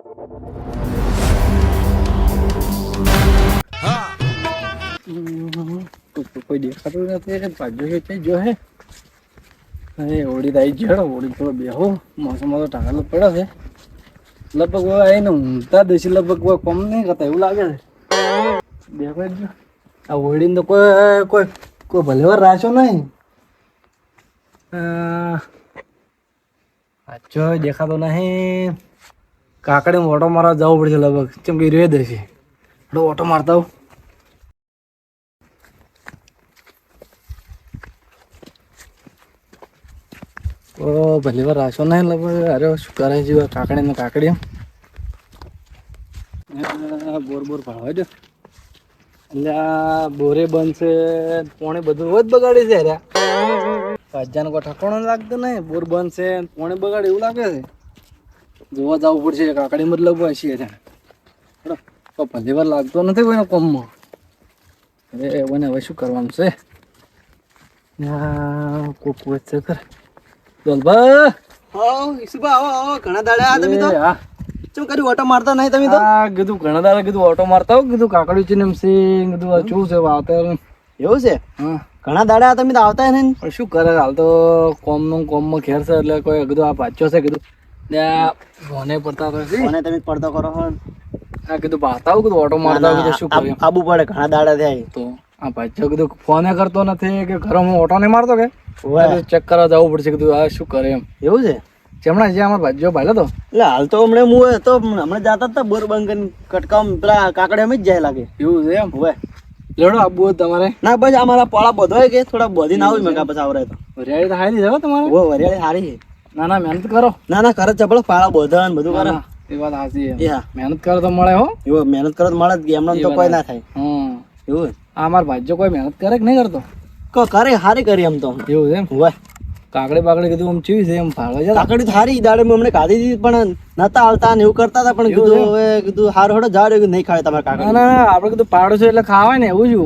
કોઈ તો ટાળો પડે લગભગ આવીને ઊંઘતા દેશી લગભગ કોઈ કોમ નહીં કરતા, એવું લાગે છે. બેહો આ ઓળીને તો કોઈ કોઈ કોઈ ભલેવાર રાશો નહીં. આચો દેખાતો નહીં. કાકડે ઓટો મારવા જવું પડશે લગભગ. ચમ કે રે દેશે. એટલે ઓટો મારતા આવું. ઓ, ભલે વાર રાશો નહીં લગભગ. અરે, શું કરે છે કાકડી ને કાકડી? બોર બોર ભણવા જો એટલે આ બોરે બનશે, પોણે બધું રોજ બગાડી છે અરે ભાજ્યાનો કોઈ ઠકાણો લાગતો નહીં. બોર બનશે, પોણે બગાડે એવું લાગે છે. જોવા જવું પડશે કાકડી મતલબ હશે છે તો ભલે વાર લાગતો નથી કોઈનો કોમમાં. અરે મને હવે શું કરવાનું છે? કોક વચ્ચે કર દોલબા હા ઈસુભા આવો આવો ઘણા દાડા આ તમે તો. એ હા. ચમ કરી ઓટો મારતા નહીં તમે તો? કીધું ઘણા દાડા કીધું ઓટો મારતા હો કીધું કાકડી ચીનમ સિંગ કીધું શું છે વાવતર? એવું છે? હા. ઘણા દાડા તમે તો આવતા નહીં પણ શું કરે હાલ તો કોમનું કોમમાં ખેર છે એટલે કોઈ કીધું આ પાછો છે કીધું. ફોને પડતા તો છે તમે પડતો કરો હો. આ કીધું બાતા આવું કીધું ઓટો મારતા કીધું શું કર્યું આબુ પડે ઘણા દાડા થાય તો આ પાછો કીધું ફોને કરતો નથી કે ઘરમાં ઓટો નહીં મારતો કે. ચેક કરવા જવું પડશે કીધું આ શું કરે એમ. એવું છે? ચમણા જે અમાર ભાજીઓ ભાઈલો તો. એટલે હાલ તો હમણાં હું તો હમણાં જાતા હતા બોર બંધ કરીને કટકામ પેલા કાકડે અમે જ જાય લાગે. એવું છે એમ? હોય લેડો આબુ તમારે? ના બસ અમારા પોળા બધો કે થોડા બધી ના હોય મેં કાપસ આવરે તો. વરિયાળી તો હારી જાવ તમારે. ઓ વરિયાળી સારી છે. ના ના મહેનત કરો. ના ના કરે ચપળ પાળા બધા ને બધું કરે. એ વાત સાચી છે. મહેનત કરો તો મળે હો. એવું મહેનત કરો તો મળે જ. એમને તો કોઈ ના થાય. હમ. એવું આ મારા ભાઈઓ કોઈ મહેનત કરે કે નહીં કરતો? કો કરે હારી કરી એમ તો. એવું છે એમ? હોય. કાકડી બાકડી કીધું આમ ચીવી છે એમ ફાળવા જતા કાકડી તો હારી દાડે મેં અમને કાઢી દીધી પણ નતા આવતા ને એવું કરતા હતા પણ કીધું હવે કીધું હાર હડો જાડ નહીં ખાવે તમારે ના કાકડી ના આપણે કીધું પાડો છે એટલે ખાવાય ને એવું જ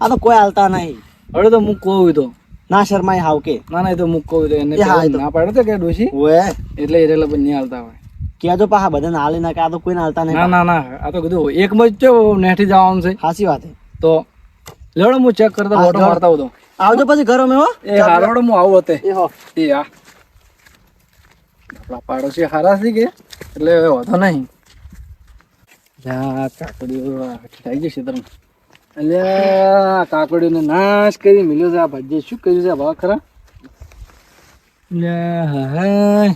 આ તો કોઈ હાલતા નહીં. હવે તો હું કહું તો. ના શર્મા હાવ કે ના ના એ તો મૂકો એને હા. ના પાડે તો કે ડોશી ઓએ એટલે એ રેલા બંને હાલતા હોય કેજો પાહા બધાને ના કે આ તો કોઈને હાલતા નહીં ના ના ના આ તો કીધું એક જ છે નેઠી જવાનું છે સાચી વાત તો લેવડો હું ચેક કરતો ફોટો મારતા હતો આવજો પછી ઘરો મેં હો એ હારોડો હું આવું હતે એ હો એ આ આપણા પાડોશી હારા છે કે એટલે વાંધો નહીં જા કાકડી થઈ જશે તમે એટલે આ નાશ કરી મિલ્યો છે આ ભાજ્ય શું કર્યું છે ભાવ ખરા? હા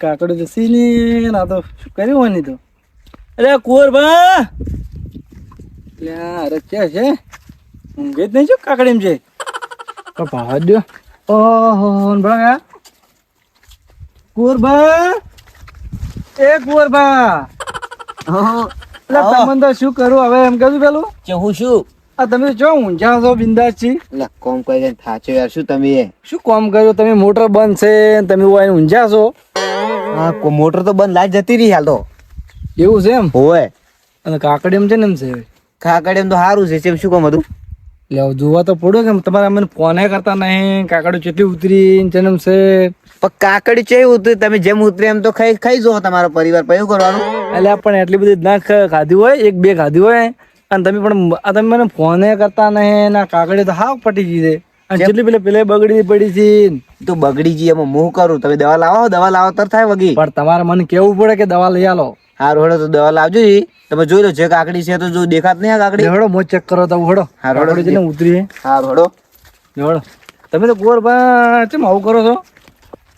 કાકડી સી ને આ તો શું કર્યું હોય તો? અરે કુંવર ભા. અરે ક્યાં છે? ઊંઘે જ નહીં છો કાકડી છે? ભાવ દો. ઓહો બળા કુંવરભા એ કુંવરભા એટલે તમને તો શું કરું? હવે એમ કહ્યું પેલું? કે હું શું? આ તમે જો ઊંઝા છો બિંદાસ છી. એટલે કોમ કરી થાચો યાર શું તમે શું કોમ કર્યું? તમે મોટર બંધ છે અને તમે ઓય ઊંઝા છો? હા મોટર તો બંધ લાઈટ જતી રહી હાલ તો. એવું છે એમ? હોય અને કાકડી એમ છે ને એમ છે? કાકડી એમ તો સારું છે એમ શું કોમ હતું એટલે જોવા તો પડ્યો કે તમારે અમને ફોને કરતા નહીં કાકડી ચેટલી ઉતરી જન્મ છે. પણ કાકડી ચેવી ઉતરી? તમે જેમ ઉતરી એમ તો ખાઈ ખાઈ જો તમારો પરિવાર પયું કરવાનું? એટલે પણ એટલી બધી ના ખ- ખાધી હોય એક બે ખાધી હોય અને તમે પણ તમે મને ફોને કરતા નહીં ના કાકડી તો હાવ પટી ગઈ છે. જેટલી પેલે પેલે બગડી પડી છે. તો બગડી ગઈ એમાં હું કરું? તમે દવા લાવો દવા લાવો તર થાય વગી. પણ તમારે મને કેવું પડે કે દવા લઈ આલો? હારું હળો તો દવા લાવજો જી તમે જોઈ લો જે કાકડી છે તો જો દેખાત નહીં આ કાકડી? હડો મો ચેક કરો તો હડો હા, હળો. કાકડી છે ને ઉતરી હારો હળો હડો તમે તો કુંવર બા ચેમ આવું કરો છો?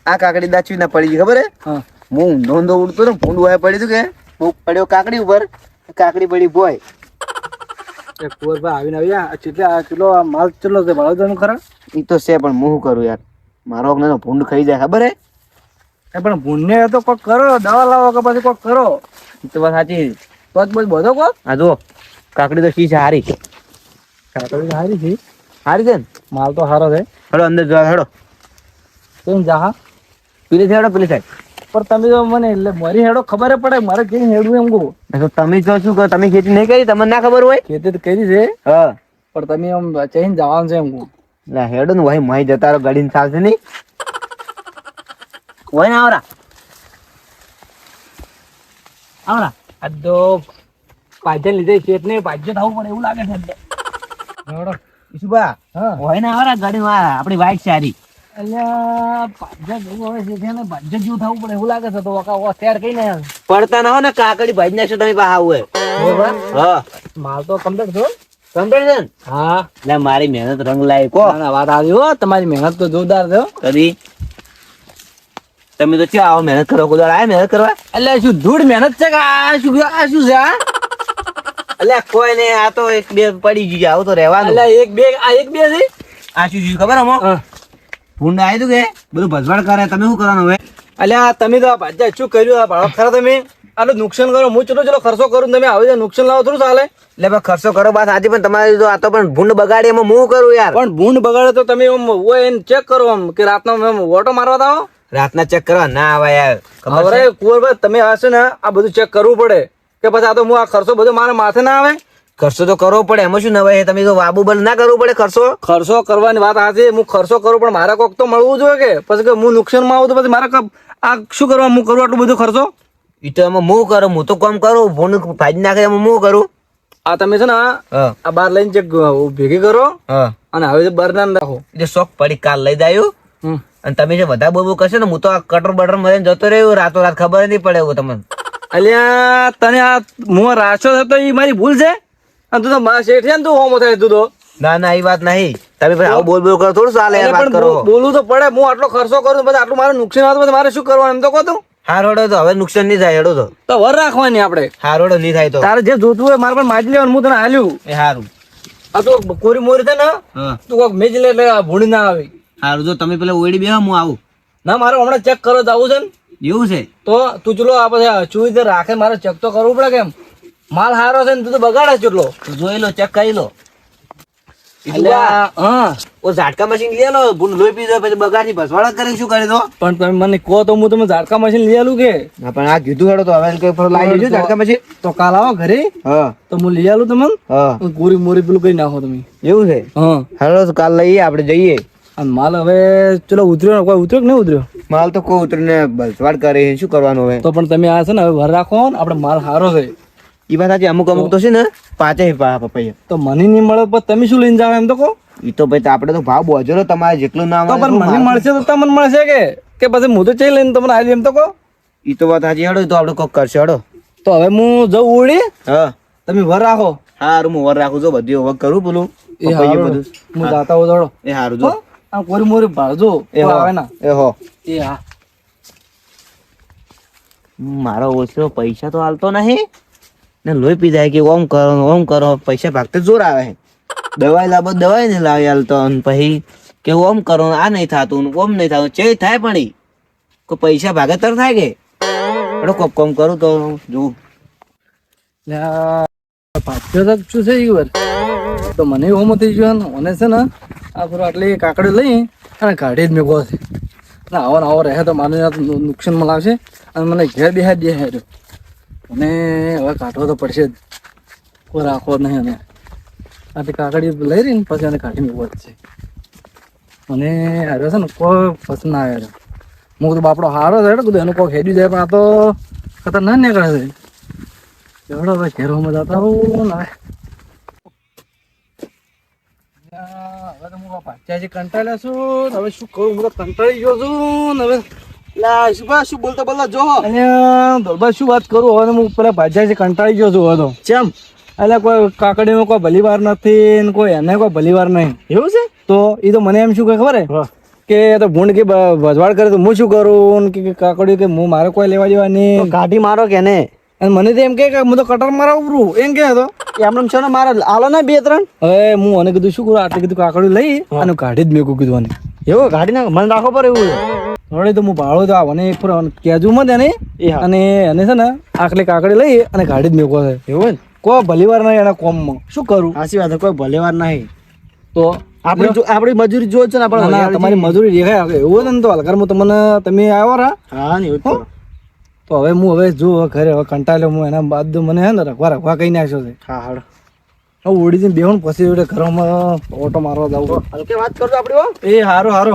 આ કાકડી દાચવી ના પડી ગઈ ખબર હે? હું. ઊંધો ઊંધો ઉડતો ને ભૂંડ પડી હતું કે? હું પડ્યો કાકડી ઉપર કાકડી પડી ભોય. એ કુંવર બા આવીને આવ્યા. ચેટલે આ આ માલ ચેટલો છે ભાડો ખરા? ઈ તો છે પણ હું કરું યાર? મારો ભૂંડ ખાઈ જાય ખબર હે? પણ ભૂને તો કોક કરો દવા લાવો કે પછી કોક કરો. તો બસ સાચી. તો જ બસ બધો કોક. હા જો કાકડી તો શી છે હારી. કાકડી સારી છે. હારી છે ને? માલ તો સારો છે. હેડો અંદર જવા હેડો. કેમ જાહા? પેલી સાઈડ પેલી સાઈડ. પણ તમે તો મને એટલે મારી હેડો ખબર પડે મારે કેમ હેડવું એમ કહું. તો તમે તો શું કહો તમે ખેતી નહીં કરી તમને ના ખબર હોય? ખેતી તો કરી છે. હા. પણ તમે આમ ચઈને જવાનું છે એમ કહું. હેડો ને ભાઈ મહી જતા રહો ગાડીને ચાલશે નહીં. આવરા. આવડા આ તો પાછળ લીધે શેઠ ને પાછળ થવું પડે એવું લાગે છે ઈશુભા હોય ને આવરા ગાડીમાં આપણી વાઈટ સારી. અલ્યા પાછળ હવે શેઠ ને પાછળ જેવું થવું પડે એવું લાગે છે તો વકા ઓ શેર કઈ ને પડતા ના હો ને કાકડી ભાઈ નાખશો તમે પા આવું હોય. હા. માલ તો કમ્પ્લીટ છો કમ્પેરિઝન હા. એટલે મારી મહેનત રંગ લાવી કો વાત આવી હો તમારી મહેનત તો જોરદાર છે કદી? તમે તો ચાવો આવો મહેનત કરો કોઈ આ મહેનત કરવા? એટલે શું ધૂળ મહેનત છે કે આ? શું આ શું છે આ? એટલે કોઈ ને આ તો એક બે પડી ગયું આવું તો રહેવાનું. એટલે એક બે આ એક બે છે? આ શું થયું ખબર અમો ફૂંડ ભૂંડ આવ્યું તું કે? બધું ભજવાડ કરે તમે શું કરવાનું હવે? આ તમે તો આ ભાજ્યા શું કર્યું? આ ભાડો ખરા તમે? આટલું નુકસાન કરો હું ચલો ચલો ખર્ચો કરું તમે આવી નુકસાન લાવો થોડું ચાલે. એટલે ભાઈ ખર્ચો કરો બાદ આજે પણ તમારે તો આ તો પણ ભૂંડ બગાડી એમાં હું કરું યાર? પણ ભૂંડ બગાડે તો તમે એમ હોય એને ચેક કરો આમ કે રાતનો એમ ઓટો મારવા દાવો રાતના ચેક કરવા ના આવે યાર. ખબર છે? કુંવરભાઈ તમે આવશો ને આ બધું ચેક કરવું પડે. કે પછી આ તો હું આ ખર્ચો બધો મારા માથે ના આવે? ખર્ચો તો કરવો પડે એમાં શું નવાય તમે તો વાબુ બંધ ના કરવું પડે ખર્ચો? ખર્ચો કરવાની વાત આજે હું ખર્ચો કરું પણ મારે કોક તો મળવું જોઈએ કે? પછી કે હું નુકસાનમાં આવું તો પછી મારા આ શું કરવા હું કરું આટલું બધું ખર્ચો? એ તો એમાં હું કરું હું તો કામ કરું ફોન ભાજી નાખે એમાં હું કરું? આ તમે છે ને આ બાર લઈને ચેક ભેગી કરો હા. અને હવે બાર ના રાખો. એટલે શોખ પડી કાલ લઈ દાયું. અને તમે જે વધારે બોલવું કરશો ને હું તો આ કટર બટર મરીને જતો રહ્યો રાતો રાત ખબર નહીં પડે એવું તમને. અલ્યા તને આ હું રાશો થતો એ મારી ભૂલ છે? અને તું તો મારા શેઠ છે ને તું હોમો થાય તું તો. ના ના એ વાત નહીં. તમે પછી આવું બોલ બોલ કરો થોડું ચાલે વાત કરો. બોલું બોલવું તો પડે હું આટલો ખર્ચો કરું પછી આટલું મારે નુકસાન આવતું મારે શું કરવાનું? એમ તો કહો તું. હાર હોડો તો હવે નુકસાન નહીં થાય હેડો તો. તો વર રાખવાની આપણે. હારોડો નહીં થાય તો. તારે જે જોતું હોય મારે પણ માજી લેવાનું હું તને હાલ્યું. એ હારું. આ તો કોરી મોરી છે ને તું કોક મેજ લે આ ના આવે. હારું જો તમે પેલા ઓઈડી બે હું આવું. ના મારે હમણાં ચેક કરો જવું છે ને. એવું છે? તો તું ચલો આ પછી ચુઈ રીતે રાખે મારે ચેક તો કરવું પડે કેમ? માલ હારો છે ને તું તો બગાડે તો જોઈ લો ચેક કરી લો. ઝાટકા મશીન લઈ લોહી પછી બગાડી ભસવાડા કરી શું કરી દો પણ તમે મને કહો તો હું તમે ઝાડકા મશીન લઈ આલું કે? પણ આ કીધું હેડો તો હવે લાવી દેજો ઝાટકા મશીન તો કાલ આવો ઘરે. હા. તો હું લઈ આલું તમને. હા. કોરી મોરી પેલું કઈ નાખો તમે. એવું છે? હા. હેડો કાલ લઈએ આપણે જઈએ. અને માલ હવે ચલો ઉતર્યો કોઈ ઉતર્યો કે નહીં ઉતર્યો? માલ તો કોઈ ઉતરીને બસવાડ કરે છે, શું કરવાનું હવે? તો પણ તમે આ છે ને હવે ભર રાખો ને આપણે માલ સારો છે. એ વાત સાચી અમુક અમુક તો છે ને પાંચે પપૈયા. તો મને નહીં મળે પણ તમે શું લઈને જાવ એમ તો કહો? ઈ તો ભાઈ આપણે તો ભાવ બોજો તમારે જેટલું ના પણ મને મળશે તો તમને મળશે કે? કે પછી હું તો ચઈ લઈને તમને આવી એમ તો કહો? ઈ તો વાત સાચી હડો તો આપણે કોક કરશે હડો. તો હવે હું જઉં ઉડી હા. તમે વર રાખો. હારું હું વર રાખું છું બધું હવે કરું પેલું. એ બધું. હું. જાતા હોઉં એ હારું જો. આમ કોરી મોરી ભાળજો. એ આવે ના એ હો. એ હા. મારો ઓછો પૈસા તો હાલતો નહીં. ને લોહી પી જાય કે ઓમ કરો ઓમ કરો પૈસા ભાગતે જોર આવે દવાઈ લાવો દવાઈ ને લાવી હાલતો. અને પછી કે ઓમ કરો આ નહીં થતું ઓમ નહીં થતું ચે થાય પણ કોઈ પૈસા ભાગે તર થાય કે? એટલે કોક કોમ કરું તો જોઉં. ભાગ્યો શું છે ઈ તો મને ઓમ થઈ ગયો ને મને છે ને આ પૂરો આટલી કાકડી લઈ અને કાઢી જ મેકો છે. અને આવો ને આવો રહે તો મારે નુકસાનમાં લાવશે અને મને ઘેર બેહાડ દે હેરો અને હવે કાઢવો તો પડશે જ. કોઈ રાખવો નહીં અને આટલી કાકડી લઈ રહી ને પછી એને કાઢી મેકવો છે. અને હારો છે ને કોઈ પસંદ ના આવ્યો. હું કીધું, બાપડો, હારો છે બધું એનું કોઈ હેડી જાય પણ આ તો ખતરનાક નીકળે છે. એવડો હવે ઘેરોમાં જતા રહું, ને. હવે તો હું પાછાથી કંટાળ્યો છું? હવે શું કરું હું કંટાળી ગયો છું. હવે લા શુભા શું બોલતા બોલતા જો. અને દોલબા શું વાત કરું? હવે હું પેલા ભાજ્યાથી કંટાળી ગયો છું હવે તો. ચમ? એટલે કોઈ કાકડીમાં કોઈ ભલીવાર નથી ને કોઈ એને કોઈ ભલીવાર નહીં. એવું છે? તો એ તો મને એમ શું કે ખબર હે? કે તો ભૂંડ કે ભજવાડ કરે તો હું શું કરું? કે કાકડી કે હું મારે કોઈ લેવા દેવા નહીં. કાઢી મારો કે ને અને મને તો એમ કે હું તો કટર મારા એમ કે તો એમને છે ને મારે આલો ને બે ત્રણ. હવે હું અને કીધું શું કરું? આટલી કીધું કાકડી લઈ અને કાઢી જ મેં કીધું અને એવો કાઢી નાખ? મને રાખો પર એવું થોડી તો હું ભાડો તો આવને એક કેજુ મત એને. એ અને એને છે ને આખલી કાકડી લઈ અને કાઢી જ મેકો છે. એવું ને? કોઈ ભલીવાર નહીં એના કોમમાં. શું કરું? સાચી વાત કોઈ ભલીવાર નહીં. તો આપણે જો- આપણી મજૂરી જો છે ને આપણે તમારી મજૂરી દેખાય. એવું ને તો હલકારમાં તમને તમે આવ્યો રા હા ને એવું. તો હવે હું હવે જો હવે ઘરે હવે કંટાળ્યો હું એના બાદ મને હે ને રખવા રખવા કઈ નાખ્યો છે. હા હાડો. હવે જઈને બેહું ને પછી જોડે ઘરમાં ઓટો મારવા જાવ હલકે વાત કરજો આપણી એ હારો હારો.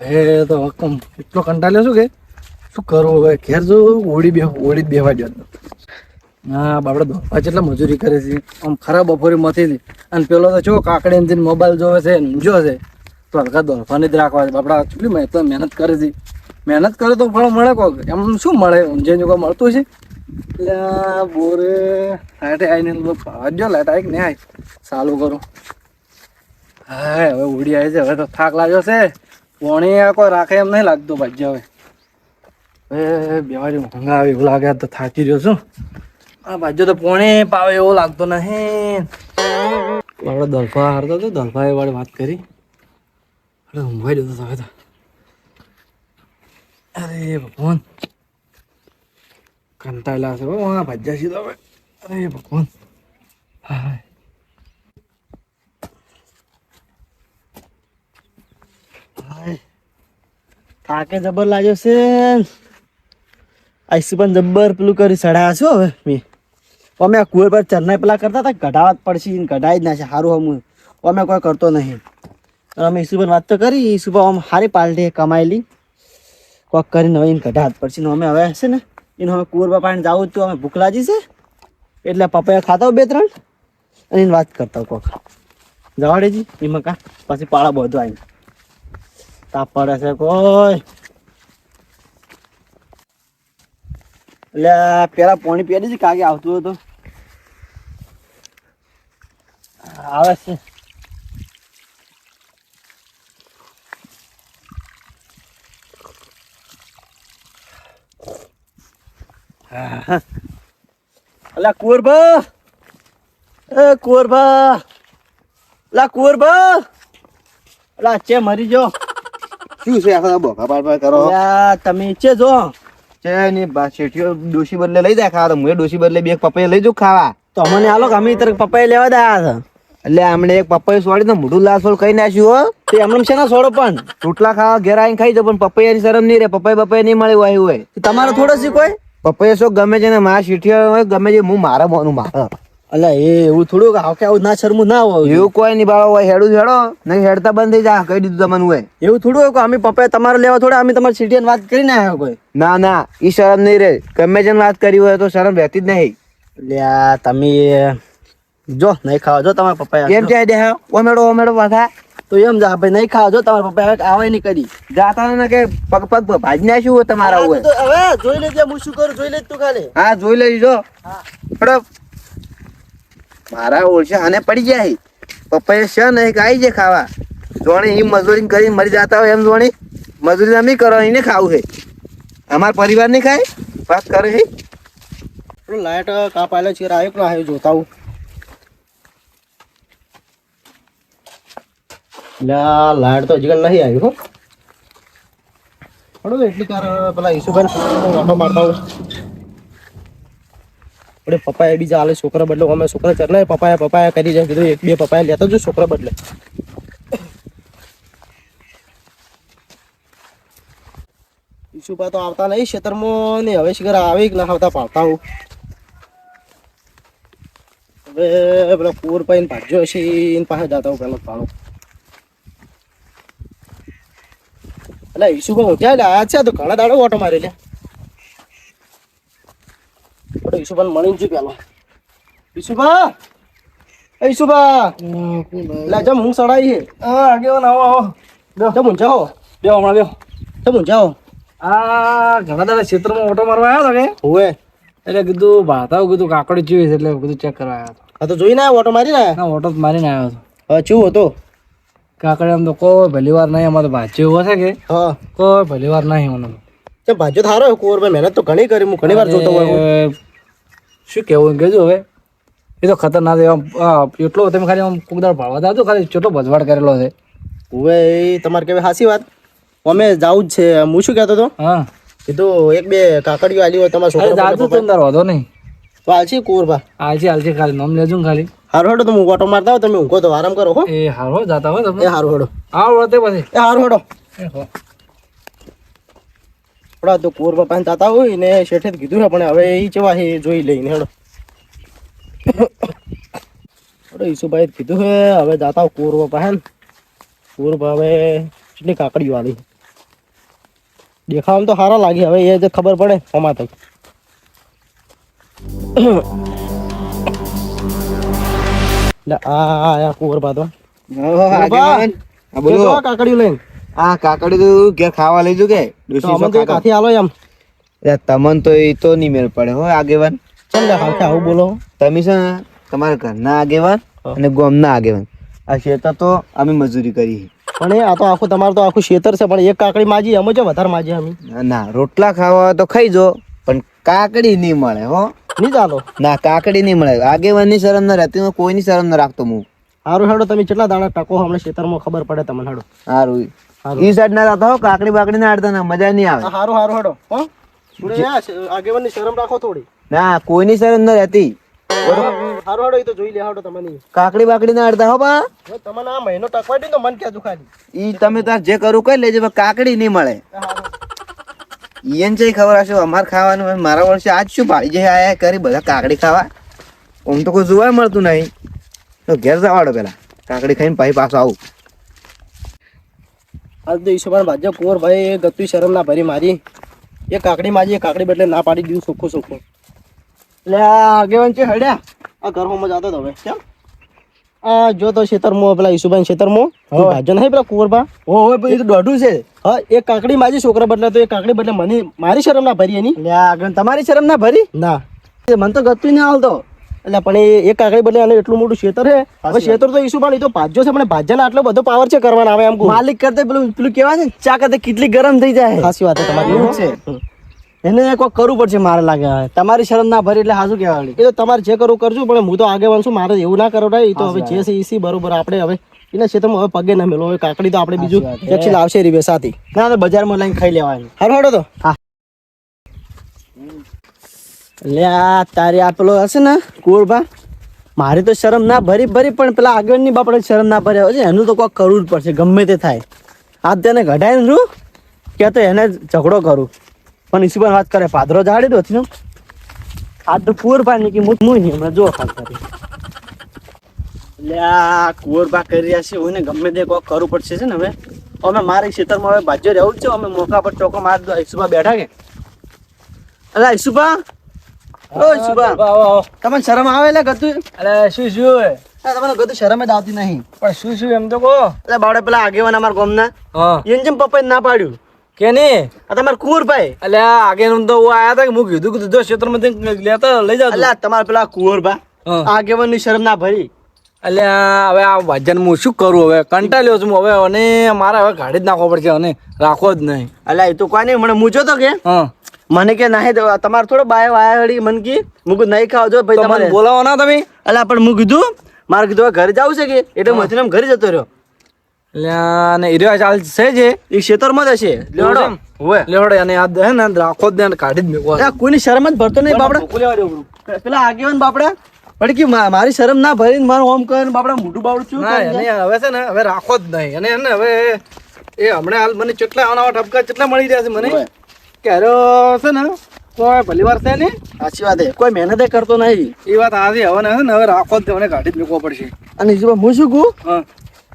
હે તો હકમ એટલો કંટાળ્યો છું કે શું કરવું હવે? ઘેર જો ઓડી બે ઓડી જ બેવા દો હા બાપડે ધોપા જેટલા મજૂરી કરે છે. આમ ખરાબ બપોરી મથી હતી અને પેલો તો જો કાકડી ને મોબાઈલ જોવે છે ઊંઝો છે. તો હલકા દોલફાને જ રાખવા છે. બાપડા કેટલી મહેનત કરે છે. મહેનત કરે તો ફળ મળે કોક. એમ શું મળે? ઊંઝે કોઈ મળતું છે એટલે બોરે. હાટે આવીને ભાવા જો લાઈટ આવી નહીં આવી ચાલુ કરું. હા હવે ઉડી આવી છે. હવે તો થાક લાગ્યો છે. પોણી કોઈ રાખે એમ નહીં લાગતું ભાજ્ય હવે. એ બેવારી મોંઘા આવે, એવું લાગે તો થાકી રહ્યો છું. આ ભાજ્યો તો પોણે પાવે એવો લાગતો નહીં. આપણે દલફા હારતો હતો દલફા એ વાળી વાત કરી. અરે ઊંઘાઈ જતો હવે તો. અરે ભગવાન. કંટાળેલા છે હો ભાજ્યા સીધા હવે. અરે ભગવાન. હાય. થાકે જબર લાગ્યો છે. આઈસી પણ જબ્બર પેલું કરી સડાયા છો હવે મેં. અમે આ કુવર પર ચરનાઈ પેલા કરતા હતા કઢાવા પડશે કઢાઈ જ ના છે સારું હમ. અમે કોઈ કરતો નહીં. અમે ઈસુભાઈ વાત તો કરી, ઈસુભાઈ આમ સારી પાલટી કમાયેલી. કોક કરીને હવે એને કઢાત પડશે. અમે હવે હશે ને, એને હવે કુવર પર પાણી જવું હતું અમે ભૂખ લાગી છે. એટલે પપૈયા ખાતા બે ત્રણ અને એને વાત કરતા કોક. જવાડેજી એમાં કા પછી પાળા બધું આવીને. તાપ પડે છે કોઈ. એટલે પેલા પાણી પીએ છે કાગે આવતું હતું? આવે છે. અલા કુંવરબા એ કુંવરબા અલા કુંવરબા અલા ચે મરી જો. શું છે આખા બોકા પાડ કરો? તમે ચે જો. છે ની બા શેઠીઓ ડોશી બદલે લઈ જાય ખાવા. તો હું ડોશી બદલે બે પપૈયા લઈ જઉં ખાવા. તો અમને આલો અમે તરફ પપ્પાએ લેવા દયા હતા. એટલે હમણે એક પપૈયું સોડી તો મોઢું લાલ સોળ કઈ નાખ્યું હો. તે એમને છે ને સોડો પણ? રોટલા ખાવા ઘેર આવીને ખાઈ જાવ પણ પપૈયાની શરમ નહીં રે પપૈયા પપૈયા નહીં મળે હોય હોય. તમારો થોડો છે પપૈયા શું ગમે છે ને મારા હોય ગમે છે હું મારા મોનું મારા અલા એ એવું થોડું કે આવું કે આવું ના શરમું ના હોય એવું. કોઈ નહીં બાળો હોય હેડું હેડો નહીં હેડતા બંધ થઈ જા કહી દીધું તમને હોય એવું થોડું હોય કે અમે પપ્પાએ તમારે લેવા થોડા અમે તમારી સીટીએ વાત કરીને આવ્યા કોઈ? ના ના ઈ શરમ નહીં રે ગમે છે વાત કરી હોય તો શરમ રહેતી જ નહીં. લ્યા તમે જો નહીં ખાવા જો તમારા પપ્પાએ કેમ છે દે ઓમેડો ઓમેડો પાછા. તો એમ જા ભાઈ નહીં ખાવા જો તમારા પપ્પા આવે નહીં કરી. જાતા ને કે પગ પગ ભાજી નાખ્યું હોય તમારા હોય. હવે જોઈ લેજે હું શું કરું જોઈ લેજ તું ખાલી. હા જોઈ લેજો પડો મારા ઓળશે આને પડી જાય. પપ્પાએ છે નહીં એક આવી જાય ખાવા. જોણી એ મજૂરી કરીને મરી જતા હોય એમ જોણી. મજૂરી અમે કરો એને ખાવું છે. અમાર પરિવાર નહીં ખાય? વાત કરે છે? લાઈટ કાપાયેલો છે આવ્યો પણ આવ્યો જોતા હું. લાઈટ તો હજી નહીં આવ્યું હો. પડો એટલી કાર પેલા ઈસુભાઈ ઓટો મારતા હું આપણે પપ્પાએ બીજા હાલે છોકરા બદલે, અમે છોકરા ચરને પપ્પાએ પપ્પાએ કરી જાય, કીધું, એક બે પપ્પાએ લેતા જો છોકરા બદલે. ઈશુભાઈ તો આવતા નહીં ખેતરમાં ને હવે શિખર આવે કે ના આવતા પાડતા હું. હવે, પેલા પૂર પાઈને ભાજ્યો હશે, એની પાસે જતા હું પેલા પાડો. એટલે ઈસુભા ઊંઘ્યા એટલે આયા છે તો ઘણા દાડો ઓટો મારી લે આપણે ઈસુભાને મળીને છું પેલો ઈશુભા એ જમ હું સડાઈ છે હા આગેવાન આવો આવો જમ બે હમણાં બે જમ ઊંઝાઓ આ ઘણા દાડા ક્ષેત્રમાં ઓટો મારવા આવ્યો હતો કે હોવે એટલે કીધું ભાતા કીધું કાકડી ચીવી છે એટલે કીધું ચેક કરવા આવ્યો હતો તો જોઈને આવ્યો ઓટો મારી ને ના ઓટો મારીને આવ્યો હતો હા ચેવું હતો કાકડી આમ તો કોઈ ભલી વાર નહીં અમારે ભાજ્યો એવો છે કે હા. કોઈ ભલી વાર નહીં મને તો ભાજ્યો થારો કુંવરભાઈ મહેનત તો ઘણી કરી હું ઘણી વાર જોતો હોય. શું કેવું કેજો હવે. એ તો ખતરનાક એમ આ, એટલો તમે ખાલી આમ કુકદાર ભાળવા જાવ તો ખાલી કેટલો ભજવાડ કરેલો છે. હવે એ તમારે કેવી હાસી વાત. અમે જાવું જ છે હું શું કહેતો હતો? હા. કીધું એક બે કાકડીઓ આલી હોય તમારા છોકરા જાજુ તો અંદર વાંધો નહીં. તો હાલશી કોરબા આલશે આલશે ખાલી. નામ લેજો ખાલી. હારું હેડો તમે હું ઓટો મારતા હોય તમે ઊંઘો તો આરામ કરો હો. એ હારો જાતા એ તમે. હારું હેડો. આવો વળતે પછી. એ હારું હેડો. એ તો કોરબા પાસે જાતા હોય ને શેઠે કીધું ને પણ હવે એ કેવા હે એ જોઈ લઈને હેડો. અરે ઈસુભાઈ કીધું હે હવે જાતા કુંવરભા પાસે કોરબા હવે કેટલી કાકડી વાળી દેખાવામાં તો સારા લાગે હવે એ જે ખબર પડે આમાં તો. લે આ કુંવર બોલો. લઈને. આ કાકડી તો ઘેર ખાવા લઈ જુ કે આલો એમ? એ તો નહીં મેળ પડે હો આગેવાન. આવું બોલો. તમે છે ને તમારા ઘરના આગેવાન. અને ગામના આગેવાન. આ ખેતર તો અમે મજૂરી કરી. પણ એ આ તો આખું તમારું તો આખું ખેતર છે પણ એક કાકડી માજી એમ જ વધારે માજી અમે. ના રોટલા ખાવા તો ખાઈ જો પણ કાકડી નહીં મળે હો. નહીં ચાલો. ના કાકડી નહીં મળે. આગેવાનની શરમ ન રહેતી હું કોઈની શરમ ન રાખતો હું સારું હેડો તમે કેટલા દાણા ટકો હમણાં ખેતરમાં ખબર પડે તમને હેડો. સારું. ઈ સાઈડ ના રહેતા હો કાકડી બાકડી ના અડતા ના મજા નહીં આવે. સારું સારું હેડો. હો? આગેવાનની શરમ રાખો થોડી. ના કોઈની શરમ ન રહેતી. સારું હેડો એ તો જોઈ લે હેડો તમને કાકડી બાકડી ના અડતા હો બા. તમને આ મહિનો ટકવાઈ દે તો મન કે દુખાડી ઈ તમે તાર જે કરું કઈ લેજો કાકડી નહીં મળે. ઈયન છે ખબર હશે અમાર ખાવાનું મારા વર્ષે આજ શું ભાઈ જે આયા કરી બધા કાકડી ખાવા. આમ તો કોઈ જોવા મળતું નહીં. તો ઘેર જવાડો પેલા કાકડી ખાઈને ભાઈ પાછો આવું. આજ તો ઈશ્વર ભાજપ કુંવર ભાઈ એ ગતું શરમ ના ભરી મારી. એ કાકડી માજી એ કાકડી બદલે ના પાડી દીધું સોખું સોખું. એટલે આ આગેવાન છે હડ્યા. આ ઘરમાં જતો તો હવે કેમ? આ જો તો ખેતરમાં પેલા ઈશુભાઈ ખેતરમાં ભાજન નહીં પેલા કુંવરભા ઓ હવે એ તો દોઢું છે. હા એક કાકડી માજી છોકરા બદલે તો એ કાકડી બદલે મને મારી શરમ ના ભરી એની. આગળ તમારી શરમ ના ભરી? ના. મને તો ગતું ના હાલતો. એટલે પણ એ કાકડી બદલે આને એટલું મોટું ખેતર છે. હવે ખેતર તો એ તો ભાજ્યો છે પણ ભાજ્યાને આટલો બધો પાવર છે કરવાના આવે એમ માલિક કરતા પેલું પેલું કેવાય છે ને, ચા કરતા કેટલી ગરમ થઈ જાય. સાચી વાત તમારી. એવું છે. એને કોઈ કરવું પડશે મારે લાગે હવે. તમારી શરમ ના ભરી એટલે હાજુ કહેવાય. એ તો તમારે જે કરવું કરજો પણ હું તો આગેવાન છું મારે એવું ના કરવું એ તો હવે જે છે ઈસી બરોબર. આપણે હવે એના ક્ષેત્રમાં હવે પગે ના મેલો હવે કાકડી તો આપણે બીજું યક્ષી લાવશે રીબે સાથી ના તો બજારમાં લઈને ખાઈ લેવાની. હારો હાડો તો. એટલે આ તારે આ પેલો હશે ને કુરબા મારી તો શરમ ના ભરી ભરી પણ પેલા આગળની બાપડે શરમ ના ભરી. છે એનું તો કોઈ કરવું જ પડશે ગમે તે થાય. આ તેને ઘટાઈને શું? કે તો એને ઝઘડો કરું. પણ ઈસુબાન વાત કરે પાદરો જાડી દો આજ આ તો પૂર પાણી કે હું હું નહીં હમણાં જો ખાસ કરી. એટલે આ કરી રહ્યા છે હોય ને ગમે તે કોઈ કરવું પડશે છે ને હવે. અમે મારી ખેતરમાં હવે બાજુ રહેવું જ છે અમે મોકા પર ચોકો માર દો ઈસુબા બેઠા કે? અલા ઓ ઈસુબા. તમને શરમ આવે એટલે ગતું અરે શું શું તમને ગતું શરમ જ આવતી નહીં. પણ શું શું એમ તો કહો? એટલે બાવડે પેલા આગેવાન અમારા ગામના. એને જેમ પપ્પાએ ના પાડ્યું. કે નહીં આ તમારા કુંવરભાઈ. એટલે આગેવાન તો હું આયા હતા કે હું કીધું કે તું ક્ષેત્રમાં લેતા લઈ જાવ એટલે તમારા પેલા કુંવરભા. આગેવાનની શરમ ના ભરી. એટલે હવે આ વજન હું શું કરું હવે? કંટાળ્યો છું હવે અને મારે હવે ગાડી જ નાખવો પડશે અને રાખવો જ નહીં. અલા એ તો કોઈ નહીં મને મૂજો તો કે. હા. મને કે નાહી દો તમારે થોડો બાય વાયા વળી મને કી મુકુ નહીં ખાવ જો ભાઈ તમારે. બોલાવો ના તમે. એટલે પણ હું કીધું મારે કીધું ઘરે જવું છે કે? એટલે મથીને ઘરે જતો રહ્યો. એટલે ને હીરો ચાલ છે જે? એ ખેતરમાં જ હશે લેવડો હોય લેવડો અને આ દે ને રાખો જ નહીં અને કાઢી જ મેકવો કોઈની શરમ જ ભરતો નહીં બાપડા. પેલા આગેવાન બાપડા. પણ કે મારી શરમ ના ભરીને મારું ઓમ કરીને બાપડા મોઢું બાવડું એને હવે છે ને હવે રાખો જ નહીં. અને એને હવે એ હમણાં હાલ મને કેટલા આવા નવા ઠપકા કેટલા મળી રહ્યા છે મને? હોય. કે હારો છે ને કોઈ ભલી વાર છે ને સાચી વાત છે કોઈ મહેનત કરતો નહીં. એ વાત આજે હવે ને હવે રાખો જ મને કાઢી જ મૂકવો પડશે. અને બીજું હું શું કહું? હા.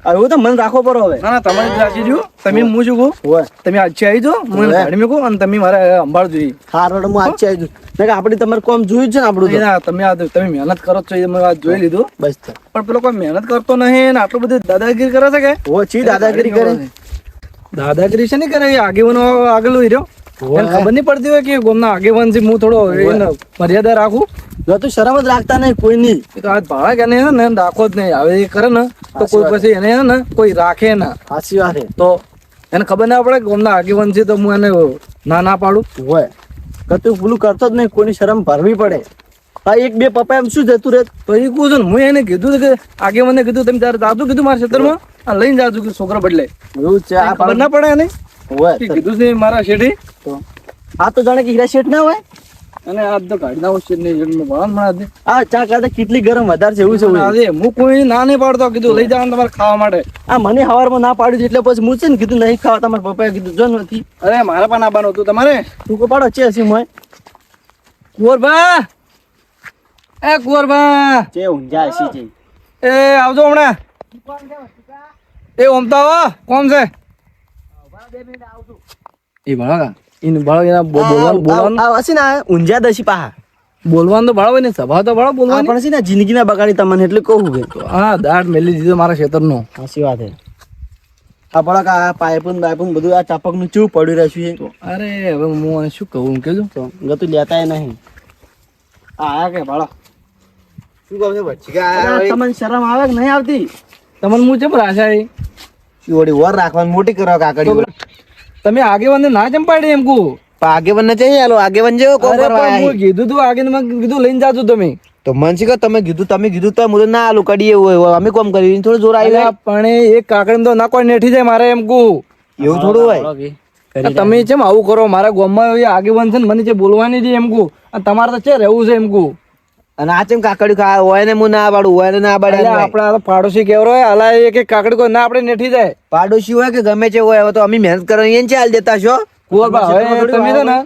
હવે તો મને રાખો પડે હવે. ના ના તમારી જ રાખી જો તમે હું શું કહું. તમે આજે આવી જાઓ મને. કાઢી મેકો અને તમે મારે સંભાળ જોઈ હાર રોડ હું આજે આવી જઉં. આપણે તમારે કોમ જોયું જ છે ને આપણું ના, તમે આ તમે મહેનત કરો છો એ મેં વાત જોઈ લીધું. બસ પણ પેલો કોઈ મહેનત કરતો નહીં ને આટલું બધું દાદાગીરી કરે છે કે? ઓ ચી દાદાગીરી કરે? દાદાગીરી છે ને કરે આગેવાનો આગળ રહ્યો? એને ખબર નહીં પડતી હોય કે ગોમના આગેવાન છે હું થોડો મર્યાદા રાખું? જો તું શરમ જ રાખતા નહીં કોઈ નહીં તો આ ભાડા કે ને? રાખો જ નહીં. હવે એ કરે ને તો કોઈ પછી એને ને કોઈ રાખે ના. સાચી વાત તો એને ખબર ના પડે ગોમના આગેવાન છે તો હું એને ના ના પાડું. હોય. કે તું પેલું કરતો જ નહીં કોઈની શરમ ભરવી પડે. આ એક બે પપ્પા એમ શું જતું રહે તો એ કહું છું હું એને કીધું કે આગેવાને કીધું તમે તારે જાતું કીધું મારા ક્ષેત્રમાં? આ લઈને જાતું કે છોકરા બદલે. એવું છે. આ ખબર ના પડે એને હોય કીધું છે મારા શેઠી. તો? આ તો જાણે કે હીરા શેઠ ના હોય? અને આ તો કાઢી નાખો શેઠ ને જન્મ ભણાવ મળે આ ચા કરતા કેટલી ગરમ વધારે છે એવું છે આજે હું કોઈ ના નહીં પાડતો કીધું લઈ જવાનું તમારે ખાવા માટે. આ મને હવારમાં ના પાડ્યું એટલે પછી હું છે ને કીધું નહીં ખાવા તમારા પપ્પાએ કીધું જો નથી. અરે મારા પણ આવવાનું હતું તમારે? તું કો પાડો છે હસી મોય કુંવરબા એ કુંવરબા જે ઊંઝા છે. એ આવજો હમણાં. એ ઓમતા હો કોણ છે? એ ભણાકા ઇન ભણો એના બોલવાનું બોલવાનું. હશે ને ઊંઝા દશી પાહા. બોલવાનું તો ભાળો ને સભા તો ભણો બોલવાનું. પણ છે ને જિંદગી ના બગાડી તમને એટલે કહું કે. હા દાડ મેલી દીધો મારા ખેતરનો. સાચી વાત છે. આ ભણો આ પાઇપું બાઇપું બધું આ ટપકનું ચૂ પડ્યું રહ્યું છે? અરે હવે હું આને શું કહું કેજો તો ગતું લેતાય નહીં. આ આયા કે ભણો. શું કહું છું તમને શરમ આવે કે નહીં આવતી? તમને હું ચમ રાશા એ વર રાખવાની મોટી કરો કાકડી તમે આગેવાનને ના ચમ એમ કુ આગેવન ને જઈએ હાલો આગેવન જેવો કોમ કરવા હું કીધું તું આગે મેં કીધું લઈને જાજો તમે. તો મનસી કે તમે કીધું તમે કીધું તો હું તો ના આલું કડીએ એવું હોય અમે કોમ કરી થોડું જોર આવી પણ એ એક કાકડી તો ના કોઈ નેઠી જાય મારે એમ કુ એવું થોડું હોય? તમે ચેમ આવું કરો? મારા ગામમાં એ આગેવાન છે ને મને જે બોલવાની છે એમ કુ અને તમારે તો છે રહેવું છે એમ કહું. અને આ ચેમ કાકડી ખા હોય ને હું ના પાડું હોય ને ના પાડે આપણા પાડોશી કેવરો હોય હાલા એક એક કાકડી કોઈ ના આપણે નેઠી જાય. પાડોશી હોય કે ગમે તે હોય હવે તો અમે મહેનત કરવાની એને ચાલ દેતા છો. કુંવરબા, હવે તમે છે ને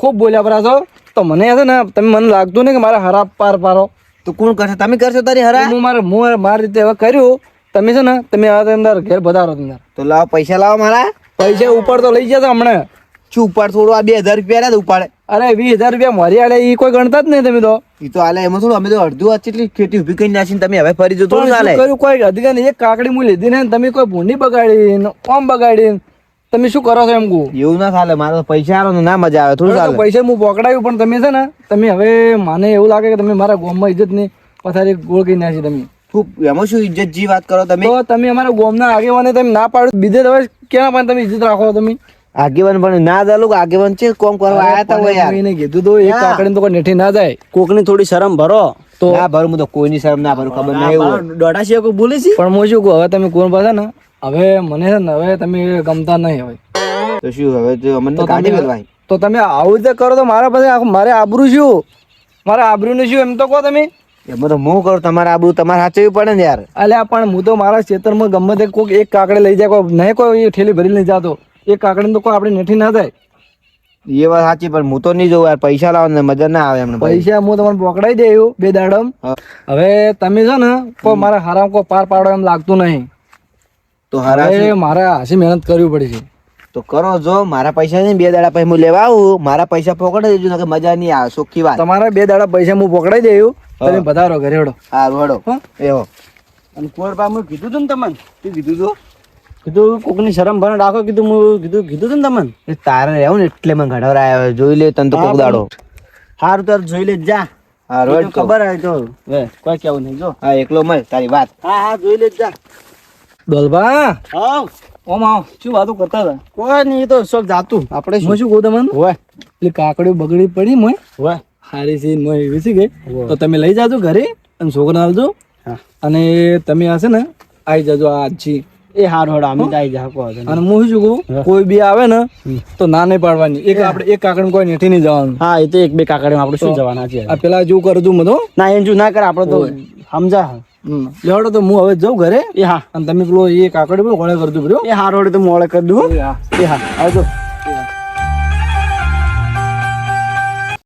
ખૂબ બોલ્યા પરા છો. તો મને છે ને તમે મને લાગતું ને કે મારા હરા પાર પારો તો કોણ કરશે? તમે કરશો તારી હરા? હું મારે હું મારી રીતે હવે કર્યું. તમે છે ને તમે હવે અંદર ઘેર વધારો અંદર. તો લાવો પૈસા લાવો મારા. પૈસા ઉપર તો લઈ ગયા તા હમણાં. શું ઉપાડ થોડું આ બે હજાર રૂપિયા રહ્યા ઉપાડે. અરે વીસ હજાર રૂપિયા મારી આલે એ કોઈ ગણતા જ નહીં તમે તો. એ તો આલે એમાં થોડું અમે તો અડધું આ કેટલી ખેતી ઊભી કરી નાખીને તમે હવે ફરી જો પણ ચાલે કર્યું? કોઈ અધિકાર નહીં. એક કાકડી હું લીધી ને તમે કોઈ ભૂંડી બગાડી ઓમ બગાડી તમે શું કરો છો એમ કહું? એવું ના ચાલે મારે પૈસા આલો ના મજા આવે થોડું ચાલે પૈસા હું પકડાયું પણ તમે છે ને તમે હવે મને એવું લાગે કે તમે મારા ગામમાં ઇજ્જત નહીં પથારી ગોળ કરી નાખી તમે. ખૂબ એમાં શું ઇજ્જત જી વાત કરો તમે? તો તમે અમારા ગામના આગેવાને તમે ના પાડો બીજે તમે કેના પણ તમે ઇજ્જત રાખો તમે? આગેવાન પણ ના દાલુ આગેવાન છે કોમ કરવા આયા તા હોય યાર. એને કીધું તો એક કાકડી તો કોઈ નેઠી ના જાય. કોકની થોડી શરમ ભરો. તો ના ભરું હું તો કોઈની શરમ ના ભરું ખબર નહીં એવું દોઢા છે કોઈ બોલે છે? પણ હું શું કહું હવે તમે કોણ પાસે ને? હવે મને છે ને હવે તમે ગમતા નહીં હવે. તો શું હવે તો અમને કાઢી મેળવાય. તો તમે આવું રીતે કરો તો મારા પાસે મારે આબરૂ શું? મારા આબરૂનું શું એમ તો કહો તમે? એમાં તો હું કરું તમારે આબુ તમારે સાચવવી પડે ને યાર. અલ્યા પણ હું તો મારા ખેતરમાં ગમે તે કોઈક એક કાકડે લઈ જાય કોઈ નહીં કોઈ ઠેલી ભરી લઈ જાતો. એક કાકડી તો કોઈ આપણે નથી ના થાય એ વાત સાચી પણ હું તો નહીં જોઉં યાર. પૈસા લાવો ને મજા ના આવે એમને પૈસા હું તમને પકડાઈ દઉં બે દાડમ. હવે તમે છે ને કોઈ મારા હારામ કોઈ પાર પાડો એમ લાગતું નહીં. તો હારા મારે હાસી મહેનત કરવી પડી છે. તો કરો જો મારા પૈસા નહીં બે દાડા પછી હું લેવા આવું. મારા પૈસા પકડાઈ દેજો કે મજા નહીં આવે. સુખી વાત. તમારા બે દાડા પૈસા હું પકડાઈ દેવું તમે વધારો ઘરે હેડો હારું હેડો એવો અને કોરબા મેં કીધું તું ને તમને? શું કીધું તું? કીધું કોકની શરમ ભરણ રાખો કીધું હું કીધું કીધું તું ને તમને? તારે રહેવું ને એટલે મને ઘડવર આવ્યો. જોઈ લે તને તો કોક દાડો. હારું તાર જોઈ લે જા. હારું ખબર આવી તો. કોઈ કેવું નહીં જો. હા એકલો મય તારી વાત. હા હા જોઈ લે જા. દોલભા? હા ઓમ આવ. શું વાતો કરતા હતા? કોઈ નહીં તો શોખ જાતું. આપણે શું? શું કહું તમને? હોય એટલે કાકડી બગડી પડી મોય. હોય હારી સી મોય વિસી ગઈ તો તમે લઈ જાજો ઘરે અને છોકરા આવજો હા. અને તમે હશે ને આવી જાજો આ આજી. એ હારું હડો અમે આવી જા કો અને હું શું કહું કોઈ બી આવે ને તો ના નહીં પાડવાની. એક આપણે એક કાકડ કોઈ નેઠી નહીં જવાનું. હા એ તો એક બે કાકડીમાં આપણે શું જવાના છે? આ પેલા જેવું કરું છું મધો ના એમ જો ના કરે આપણે તો સમજા લેવડો તો હું હવે જાઉં ઘરે. એ હા. અને તમે પેલો એ કાકડ પેલો ઓળે કરજો બરો એ હારો તો તો ઓળે કરી દઉં એ હા આવજો.